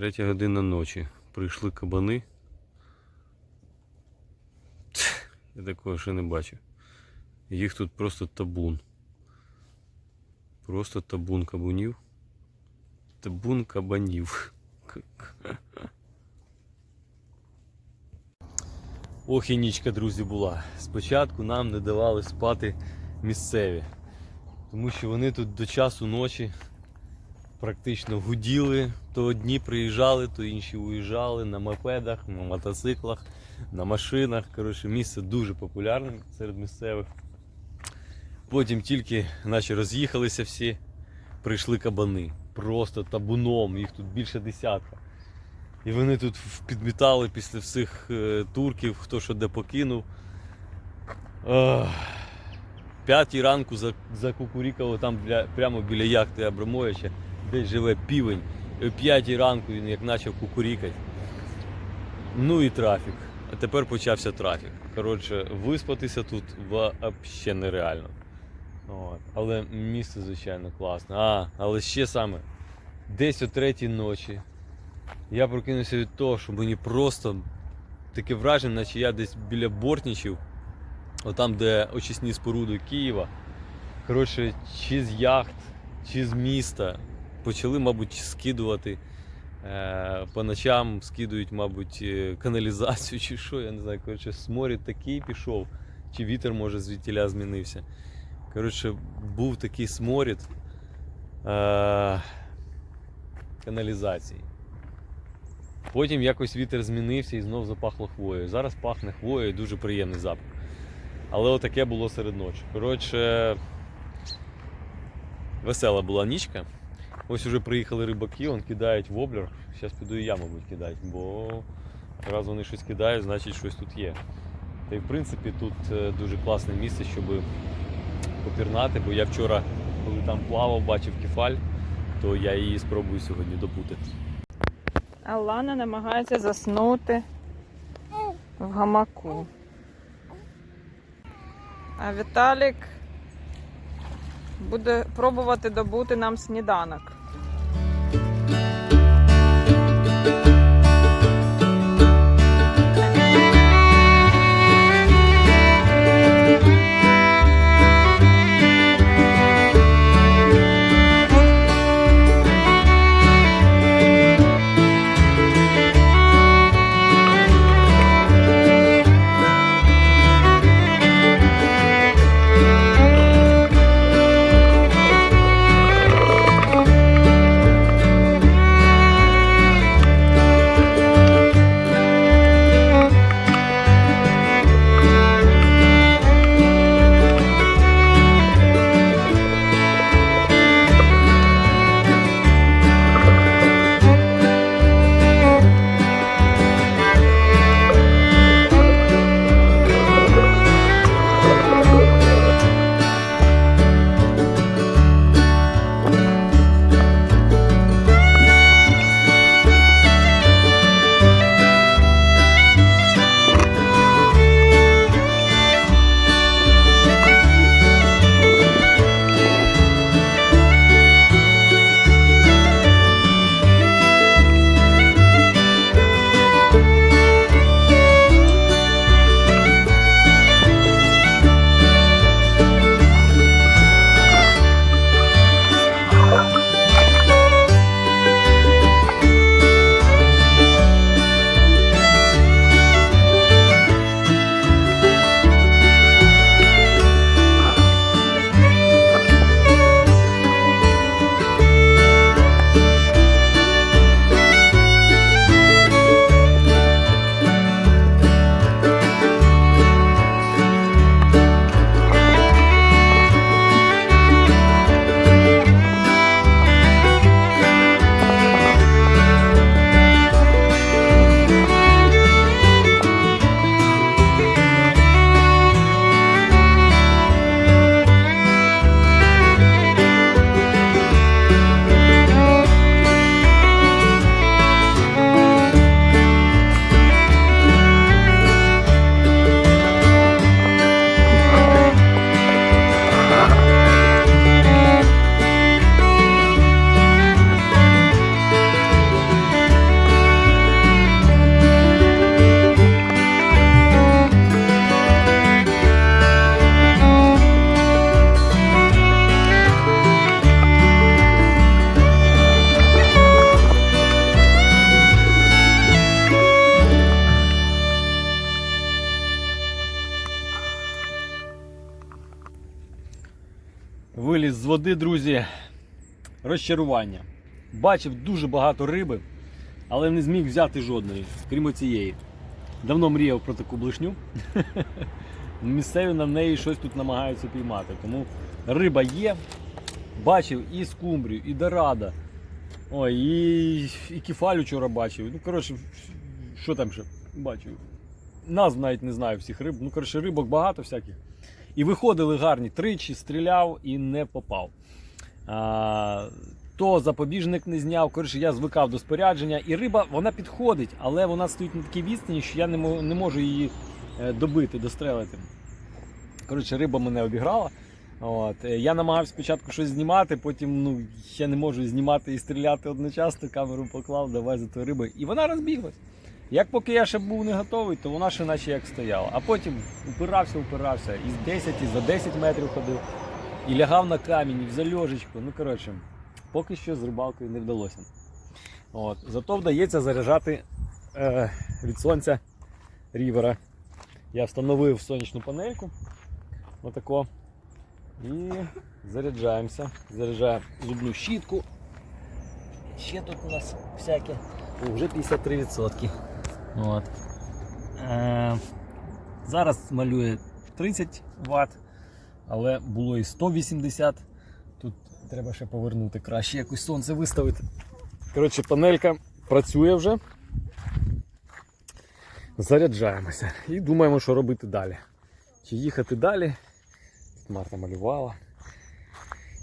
Третя година ночі. Прийшли кабани. Я такого ще не бачив. Їх тут просто табун. Просто табун кабунів. Табун кабанів. Ох і нічка, друзі, була. Спочатку нам не давали спати місцеві. Тому що вони тут до часу ночі практично гуділи. То одні приїжджали, то інші уїжджали на мопедах, на мотоциклах, на машинах. Коротше, місце дуже популярне серед місцевих. Потім тільки наче роз'їхалися всі, прийшли кабани. Просто табуном, їх тут більше десятка. І вони тут підмітали після всіх е, турків, хто що де покинув. П'ятій ранку за- закукурікало там прямо біля яхти Абрамовича, де живе півень. О п'ятій ранку він як почав кукурікати. Ну і трафік. А тепер почався трафік. Коротше, виспатися тут взагалі нереально. От. Але місце, звичайно, класне. А, але ще саме, десь о третій ночі я прокинувся від того, що мені просто таке враження, наче я десь біля Бортнічів, отам, де очисні споруди Києва. Коротше, чи з яхт, чи з міста почали, мабуть, скидувати. Е, по ночам скидують, мабуть, е, каналізацію чи що, я не знаю. Коротше, сморід такий пішов, чи вітер, може, звідтіля змінився. Коротше, був такий сморід е, каналізації. Потім якось вітер змінився і знов запахло хвоєю. Зараз пахне хвоєю, дуже приємний запах. Але отаке було серед ночі. Коротше, весела була нічка. Ось уже приїхали рибаки, он кидають воблер. Зараз піду і я, мабуть, кидати, бо раз вони щось кидають, значить щось тут є. Та й в принципі тут е, дуже класне місце, щоб попірнати, бо я вчора, коли там плавав, бачив кефаль, то я її спробую сьогодні добути. Алана намагається заснути в гамаку. А Віталік буде пробувати добути нам сніданок. Друзі, розчарування. Бачив дуже багато риби, але не зміг взяти жодної, крім цієї. Давно мріяв про таку блишню. Місцеві на неї щось тут намагаються піймати. Тому риба є. Бачив і скумбрію, і дорада. Ой, і, і кефалю вчора бачив. Ну, коротше, що там ще бачив? Назв навіть не знаю всіх риб. Ну, коротше, рибок багато всяких. І виходили гарні тричі, стріляв і не попав. То запобіжник не зняв. Коротше, я звикав до спорядження. І риба вона підходить, але вона стоїть на такій відстані, що я не можу її е, добити, дострелити. Коротше, риба мене обіграла. От. е, Я намагався спочатку щось знімати, потім ну, я не можу знімати і стріляти одночасно, камеру поклав, давай за тою рибою. І вона розбіглась. Як поки я ще був не готовий, то вона ще наче як стояла. А потім упирався, упирався. І з 10, і за 10 метрів ходив, і лягав на камінь, в зальожечку. Ну, коротше, поки що з рибалкою не вдалося. От. Зато вдається заряджати е, від сонця рівера. Я встановив сонячну панельку. Отако. І заряджаємося. Заряджаємо зубну щітку. Ще тут у нас всяке. О, вже 53%. От. Е, зараз малює 30 Вт, але було і 180. Тут треба ще повернути краще якось сонце виставити. Коротше, панелька працює вже. Заряджаємося і думаємо, що робити далі. Чи їхати далі? Тут Марта малювала.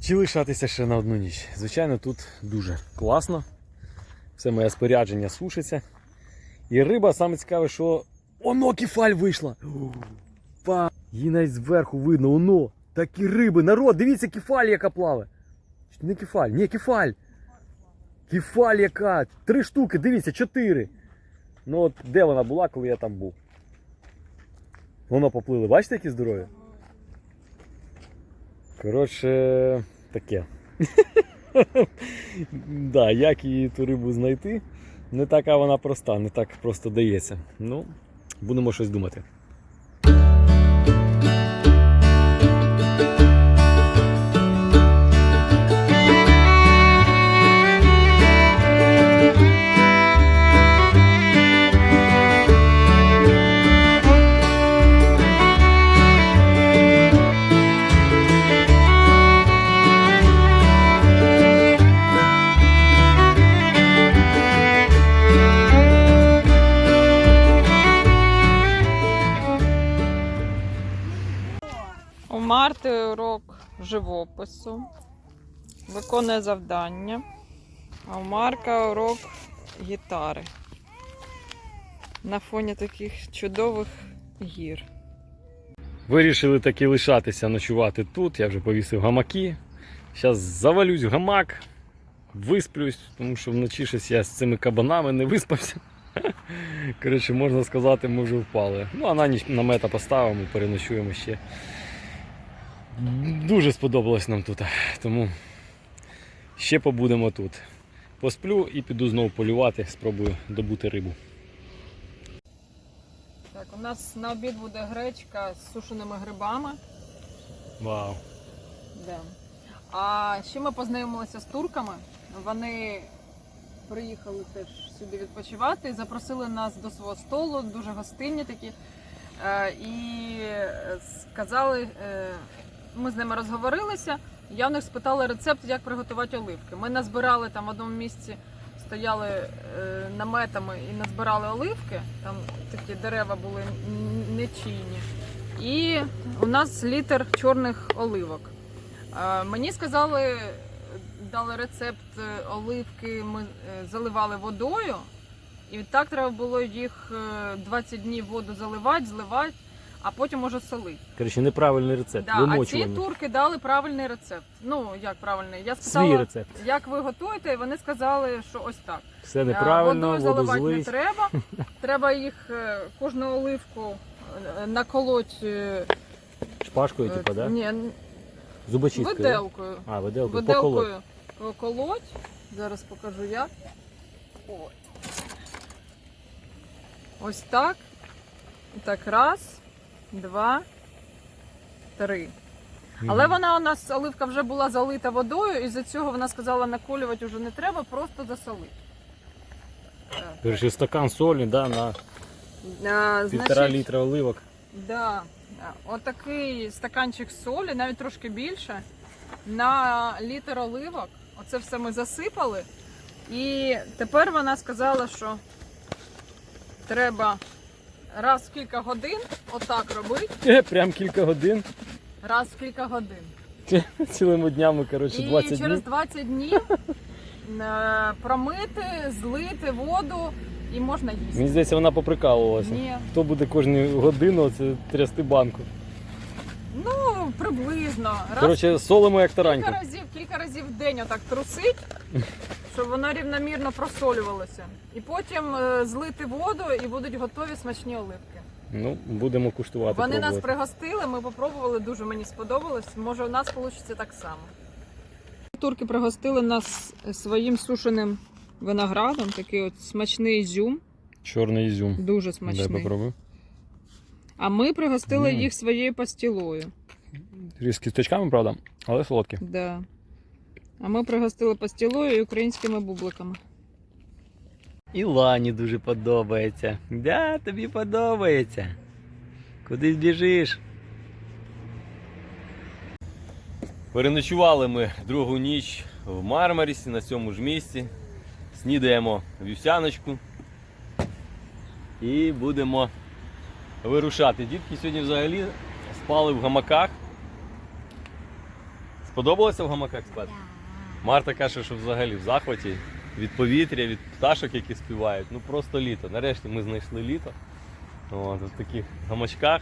Чи лишатися ще на одну ніч? Звичайно, тут дуже класно. Все моє спорядження сушиться. І риба саме цікаве, що оно кефаль вийшла. Її навіть зверху видно, оно. Такі риби. Народ, дивіться, кефаль яка плаває. Не кефаль, ні, кефаль. Кефаль яка. Три штуки, дивіться, чотири. Ну от де вона була, коли я там був? Воно поплили. Бачите, які здорові? Коротше, таке. да, як її ту рибу знайти? Не така вона проста, не так просто дається. Ну, будемо щось думати. Живопису. Виконує завдання. А у Марка урок гітари. На фоні таких чудових гір. Вирішили таки лишатися ночувати тут. Я вже повісив гамаки. Зараз завалюсь в гамак, висплюсь, тому що вночі щось я з цими кабанами не виспався. Коротше, можна сказати, ми вже впали. Ну, а на ніч намета поставимо, переночуємо ще. Дуже сподобалось нам тут, тому ще побудемо тут. Посплю і піду знову полювати, спробую добути рибу. Так, у нас на обід буде гречка з сушеними грибами. Вау! Да. А ще ми познайомилися з турками. Вони приїхали теж сюди відпочивати і запросили нас до свого столу, дуже гостинні такі. Е, І сказали, е, ми з ними розговорилися. Я в них спитала рецепт, як приготувати оливки. Ми назбирали там в одному місці, стояли е, наметами і назбирали оливки. Там такі дерева були н- нечійні. І у нас літр чорних оливок. Е, Мені сказали, дали рецепт е, оливки, ми е, заливали водою, і так треба було їх е, 20 днів воду заливати, зливати, а потім уже солити. Коротше, неправильний рецепт. Да, а ці вимочування. турки дали правильний рецепт. Ну як правильний? Я Свій спитала, рецепт. як ви готуєте, і вони сказали, що ось так. Все Е, неправильно, Водою воду заливати не злить. треба. Треба їх е, кожну оливку е, наколоть. е, Шпажкою, е, типу, да? Ні, н- Зубочисткою. да? виделкою. А, виделкою. поколоть. Виделкою поколоть. Зараз покажу як. Ой. Ось так. Так, раз, два, три. Але вона у нас оливка вже була залита водою, і за цього вона сказала, наколювати вже не треба, просто засолити. Е, Перший стакан солі да, на а, півтора значить, літра оливок. Да. Отакий стаканчик солі, навіть трошки більше, на літр оливок. Оце все ми засипали. І тепер вона сказала, що треба раз в кілька годин отак робити. Е, Прям кілька годин. Раз в кілька годин. Цілими днями, коротше, І через днів. 20 днів е, промити, злити воду і можна їсти. Мені здається, вона поприкалувалася. Ні. Хто буде кожну годину це трясти банку. Ну, приблизно. Раз Коротше, солимо як Кілька разів, кілька разів в день отак трусить, щоб воно рівномірно просолювалося. І потім е, злити воду і будуть готові смачні оливки. Ну, будемо куштувати. Вони нас пробувати. пригостили, ми попробували, дуже мені сподобалось. Може, у нас вийде так само. Турки пригостили нас своїм сушеним виноградом, такий от смачний ізюм, Чорний ізюм. дуже Дай смачний. попробую. А ми пригостили Мм. їх своєю пастілою. З кісточками, правда, але солодкі. Да. А ми пригостили пастілою і українськими бубликами. І Лані дуже подобається. Да, тобі подобається. Куди біжиш? Переночували ми другу ніч в Мармарісі на цьому ж місці. Снідаємо вівсяночку. І будемо вирушати. Дітки сьогодні взагалі спали в гамаках. Сподобалося в гамаках спати? Марта каже, що взагалі в захваті від повітря, від пташок, які співають. Ну просто літо. Нарешті ми знайшли літо. От, в таких гамачках.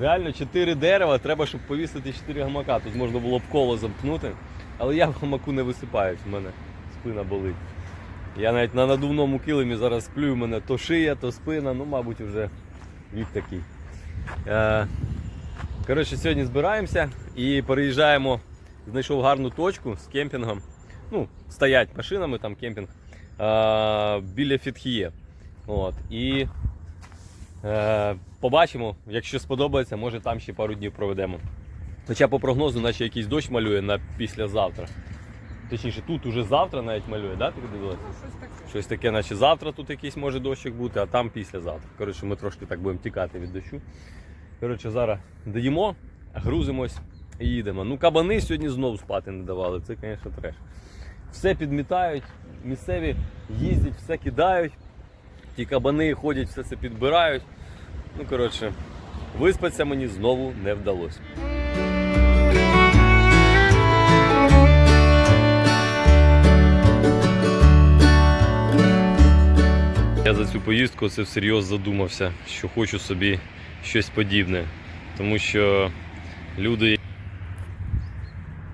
Реально 4 дерева, треба, щоб повісити 4 гамака. Тут можна було б коло замкнути. Але я в гамаку не висипаюсь, в мене спина болить. Я навіть на надувному килимі зараз сплю, в мене то шия, то спина, ну, мабуть, вже вік такий. Е, коротше, сьогодні збираємося і переїжджаємо знайшов гарну точку з кемпінгом. Ну, стоять машинами, там кемпінг е, біля Фітхіє. От. І е, побачимо, якщо сподобається, може там ще пару днів проведемо. Хоча по прогнозу, наче якийсь дощ малює на післязавтра. Точніше, тут уже завтра навіть малює, да? Ти дивилася? Ну, щось таке. Щось таке, наче завтра тут якийсь може дощик бути, а там післязавтра. Коротше, ми трошки так будемо тікати від дощу. Коротше, зараз доїмо, грузимось їдемо. Ну, кабани сьогодні знову спати не давали. Це, звісно, треш. Все підмітають, місцеві їздять, все кидають. Ті кабани ходять, все це підбирають. Ну, коротше, виспатися мені знову не вдалося. Я за цю поїздку це всерйоз задумався, що хочу собі щось подібне. Тому що люди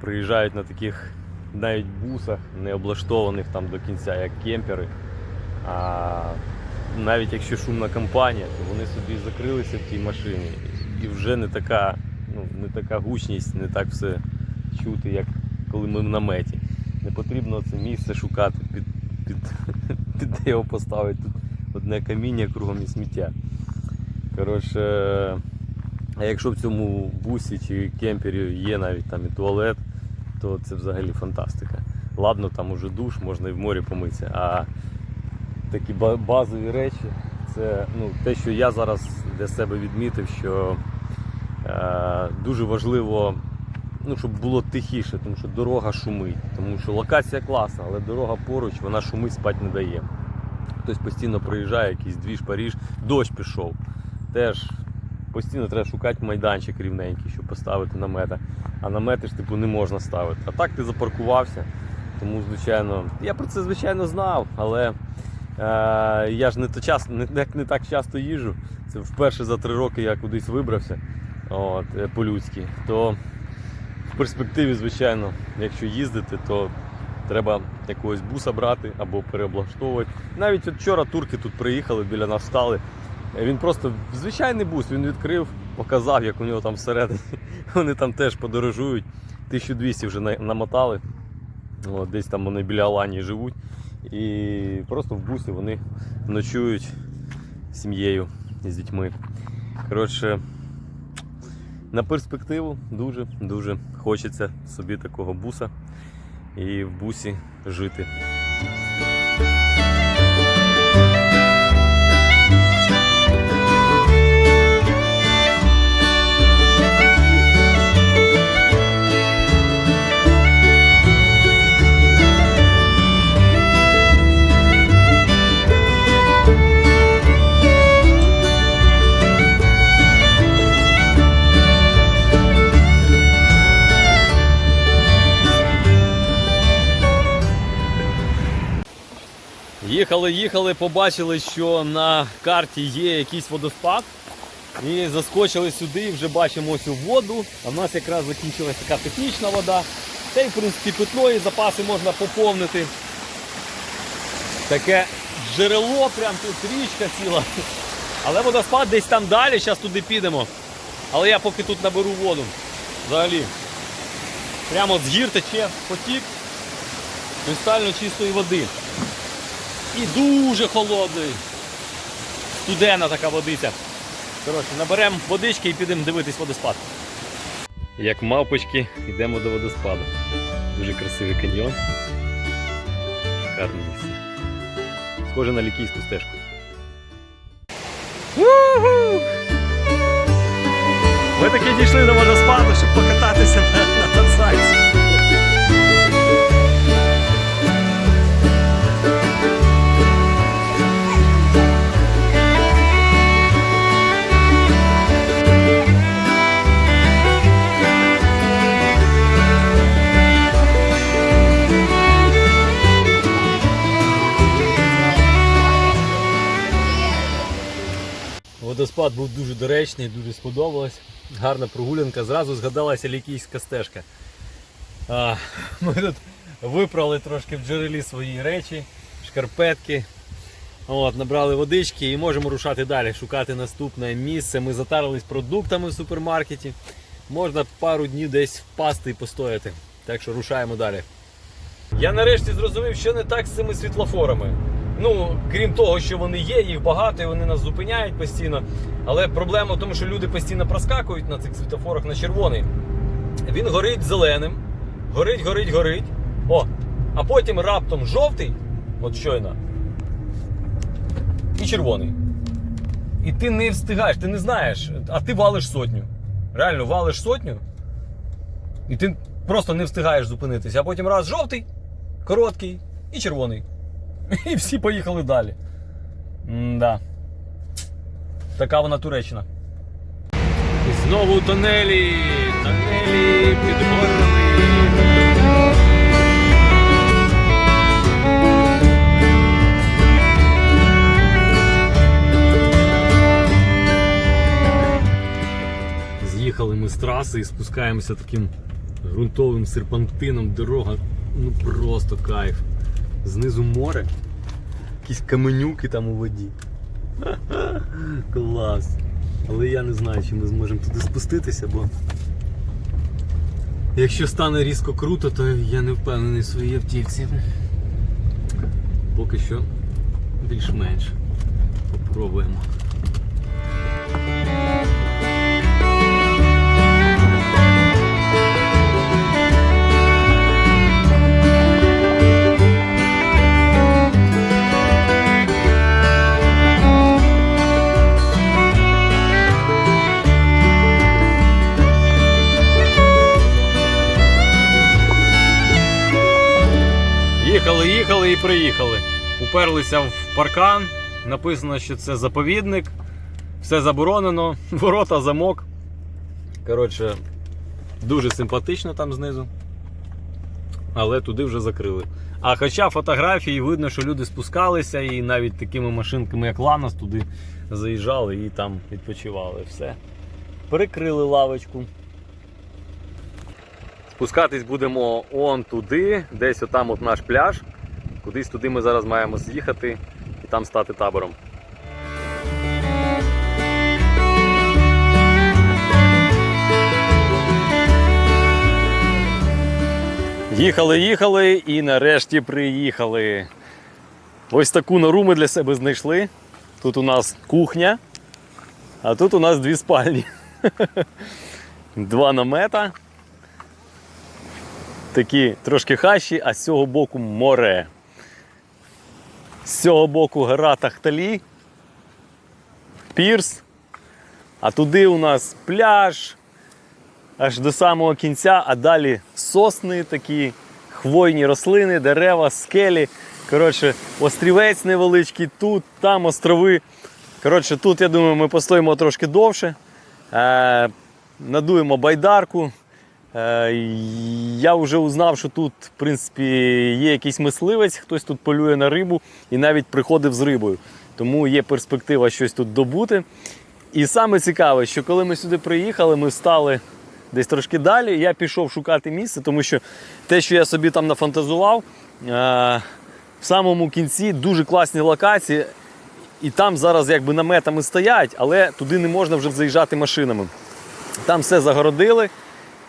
приїжджають на таких навіть бусах, не облаштованих там до кінця, як кемпери. А навіть якщо шумна компанія, то вони собі закрилися в тій машині. І вже не така, ну, не така гучність, не так все чути, як коли ми в наметі. Не потрібно це місце шукати, під, під, під де його поставити. Тут одне каміння кругом і сміття. Коротше, а якщо в цьому бусі чи кемпері є навіть там і туалет, то це взагалі фантастика. Ладно, там уже душ, можна і в морі помитися. А такі базові речі, це ну, те, що я зараз для себе відмітив, що е, дуже важливо, ну, щоб було тихіше, тому що дорога шумить. Тому що локація класна, але дорога поруч, вона шумить, спати не дає. Хтось постійно приїжджає, якийсь двіж Паріж, дощ пішов. Теж постійно треба шукати майданчик рівненький, щоб поставити намети. А намети ж типу не можна ставити. А так ти запаркувався. Тому, звичайно, я про це звичайно знав, але е, я ж не, то час, не, не, так часто їжджу. Це вперше за три роки я кудись вибрався от, е, по-людськи. То в перспективі, звичайно, якщо їздити, то треба якогось буса брати або переоблаштовувати. Навіть от вчора турки тут приїхали, біля нас стали. Він просто звичайний бус, він відкрив, показав, як у нього там всередині. Вони там теж подорожують. 1200 вже намотали. От, десь там вони біля Аланії живуть. І просто в бусі вони ночують з сім'єю з дітьми. Коротше, на перспективу дуже-дуже хочеться собі такого буса і в бусі жити. Їхали, їхали, побачили, що на карті є якийсь водоспад. І заскочили сюди, і вже бачимо ось воду. А в нас якраз закінчилась така технічна вода. Та й, в принципі, питної запаси можна поповнити. Таке джерело, прям тут річка ціла. Але водоспад десь там далі, зараз туди підемо. Але я поки тут наберу воду. Взагалі. Прямо з гір тече потік кристально чистої води. І дуже холодний. Студена така водиця. Коротше, наберемо водички і підемо дивитись водоспад. Як мавпочки, йдемо до водоспаду. Дуже красивий каньйон. Шикарне місце. Схоже на лікійську стежку. Ми таки дійшли до водоспаду, щоб покататися на танцайці. Водоспад був дуже доречний, дуже сподобалось. Гарна прогулянка. Зразу згадалася лікійська стежка. А, ми тут випрали трошки в джерелі свої речі, шкарпетки. От, набрали водички і можемо рушати далі, шукати наступне місце. Ми затарились продуктами в супермаркеті. Можна пару днів десь впасти і постояти. Так що рушаємо далі. Я нарешті зрозумів, що не так з цими світлофорами. Ну, крім того, що вони є, їх багато і вони нас зупиняють постійно. Але проблема в тому, що люди постійно проскакують на цих світлофорах на червоний. Він горить зеленим, горить, горить, горить. О, а потім раптом жовтий, от щойно, і червоний. І ти не встигаєш, ти не знаєш, а ти валиш сотню. Реально валиш сотню, і ти просто не встигаєш зупинитися. А потім раз жовтий, короткий і червоний. І всі поїхали далі. Да. Така вона Туреччина. І знову тунелі. Тунелі під горами. З'їхали ми з траси і спускаємося таким ґрунтовим серпантином. Дорога ну просто кайф. Знизу море, якісь каменюки там у воді. Клас. Але я не знаю, чи ми зможемо туди спуститися, бо якщо стане різко круто, то я не впевнений в своїй автівці. Поки що більш-менш. Попробуємо. Їхали, їхали і приїхали. Уперлися в паркан. Написано, що це заповідник. Все заборонено. Ворота, замок. Коротше, дуже симпатично там знизу. Але туди вже закрили. А хоча фотографії видно, що люди спускалися і навіть такими машинками, як Ланос, туди заїжджали і там відпочивали. Все. Перекрили лавочку. Спускатись будемо он туди, десь отам от наш пляж. Кудись туди ми зараз маємо з'їхати і там стати табором. Їхали, їхали і нарешті приїхали. Ось таку нору ми для себе знайшли. Тут у нас кухня, а тут у нас дві спальні. два намета. Такі трошки хащі, а з цього боку море. З цього боку гора Тахталі, пірс, а туди у нас пляж, аж до самого кінця, а далі сосни такі, хвойні рослини, дерева, скелі. Коротше, острівець невеличкий, тут, там острови. Коротше, тут, я думаю, ми постоїмо трошки довше. Е, надуємо байдарку. Е, я вже узнав, що тут, в принципі, є якийсь мисливець, хтось тут полює на рибу і навіть приходив з рибою. Тому є перспектива щось тут добути. І саме цікаве, що коли ми сюди приїхали, ми стали десь трошки далі. Я пішов шукати місце, тому що те, що я собі там нафантазував, е, в самому кінці дуже класні локації. І там зараз якби наметами стоять, але туди не можна вже заїжджати машинами. Там все загородили,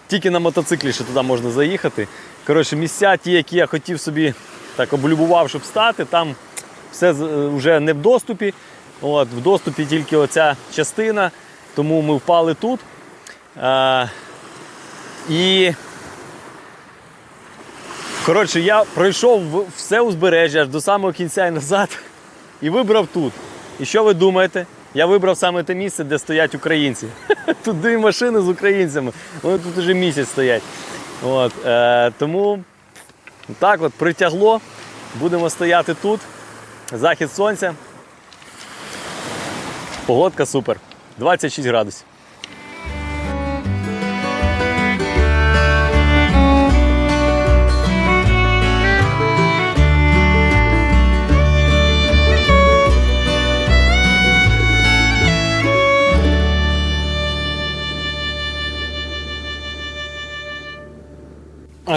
тільки на мотоциклі ще туди можна заїхати. Коротше, місця, ті, які я хотів собі так облюбував, щоб стати, там все вже не в доступі. От, в доступі тільки оця частина, тому ми впали тут. А, і коротше, я пройшов все узбережжя аж до самого кінця і назад і вибрав тут. І що ви думаєте? Я вибрав саме те місце, де стоять українці. Тут дві машини з українцями. Вони тут вже місяць стоять. От, е, тому так от притягло. Будемо стояти тут. Захід сонця. Погодка супер. 26 градусів.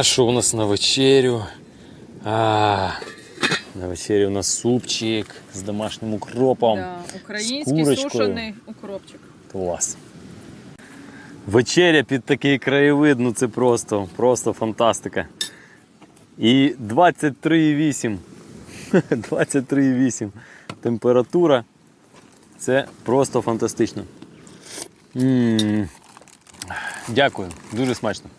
А що у нас на вечерю? А, на вечерю у нас супчик з домашнім укропом. Да, український сушений укропчик. Клас. Вечеря під такий краєвид, ну це просто, просто фантастика. І 23,8. 23,8 температура. Це просто фантастично. м Дякую, дуже смачно.